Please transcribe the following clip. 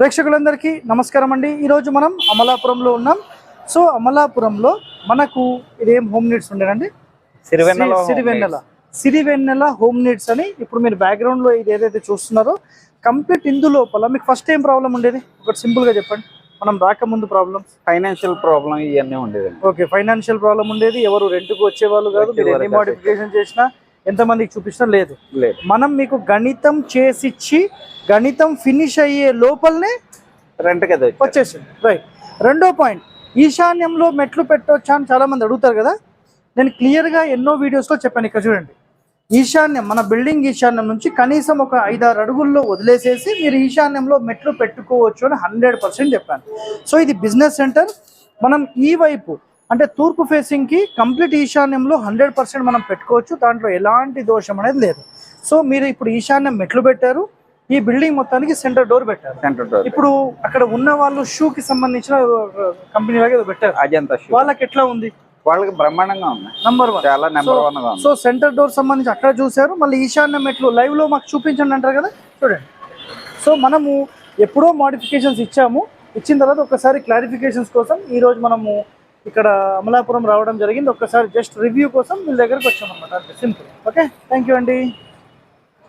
ప్రేక్షకులందరికీ నమస్కారం అండి ఈరోజు మనం అమలాపురంలో ఉన్నాం. సో అమలాపురంలో మనకు ఇదేం హోమ్ నీడ్స్ ఉండేనండి? సిరివెన్నెల సిరివెన్నెల. సిరివెన్నెల హోమ్ నీడ్స్ అని ఇప్పుడు మీరు బ్యాక్గ్రౌండ్లో ఇది ఏదైతే చూస్తున్నారో కంప్లీట్ ఇందు లోపల మీకు ఫస్ట్ ఏం ప్రాబ్లం ఉండేది? ఒకటి సింపుల్గా చెప్పండి. మనం రాకముందు ప్రాబ్లం ఫైనాన్షియల్ ప్రాబ్లం ఇవన్నీ ఉండేదండి. ఓకే ఫైనాన్షియల్ ప్రాబ్లం ఉండేది. ఎవరు రెంట్కు వచ్చేవాళ్ళు కాదు మీరు ఎన్ని. మోడిఫికేషన్ చేసినా ఎంతమందికి చూపించినా లేదు. లేదు. మనం మీకు గణితం చేసిచ్చి గణితం ఫినిష్ అయ్యే లోపలనే రెంట్ కదా. వచ్చేసింది. రైట్ రెండో పాయింట్ ఈశాన్యంలో మెట్లు పెట్టొచ్చా అని చాలా మంది అడుగుతారు కదా? నేను క్లియర్గా ఎన్నో వీడియోస్లో చెప్పాను ఇక్కడ చూడండి. ఈశాన్యం మన బిల్డింగ్ ఈశాన్యం నుంచి కనీసం ఒక ఐదారు అడుగుల్లో వదిలేసేసి మీరు ఈశాన్యంలో మెట్లు పెట్టుకోవచ్చు అని హండ్రెడ్ పర్సెంట్ చెప్పాను. సో ఇది బిజినెస్ సెంటర్ మనం ఈ వైపు అంటే తూర్పు ఫేసింగ్కి కంప్లీట్ ఈశాన్యంలో హండ్రెడ్ పర్సెంట్ మనం పెట్టుకోవచ్చు. దాంట్లో ఎలాంటి దోషం అనేది లేదు. సో మీరు ఇప్పుడు ఈశాన్యం మెట్లు పెట్టారు. ఈ బిల్డింగ్ మొత్తానికి సెంటర్ డోర్ పెట్టారు. సెంటర్ డోర్ ఇప్పుడు అక్కడ ఉన్న వాళ్ళు షూ కి సంబంధించిన కంపెనీ లాగా పెట్టారు. అజంతా షూ వాళ్ళకి ఎట్లా ఉంది? వాళ్ళకి బ్రహ్మాండంగా ఉంది. నంబర్ వన్ చాలా నెంబర్ వన్గా సో సెంటర్ డోర్ సంబంధించి అక్కడ చూశారు. మళ్ళీ ఈశాన్య మెట్లు లైవ్లో మాకు చూపించండి అంటారు కదా? చూడండి. సో మనము ఎప్పుడో మోడిఫికేషన్స్ ఇచ్చాము. ఇచ్చిన తర్వాత ఒకసారి క్లారిఫికేషన్స్ కోసం ఈ రోజు మనము ఇక్కడ అమలాపురం రావడం జరిగింది. ఒక్కసారి జస్ట్ రివ్యూ కోసం మీ దగ్గరకు వచ్చాం అనమాట అంతే సింపుల్. ఓకే? థ్యాంక్ యూ అండి.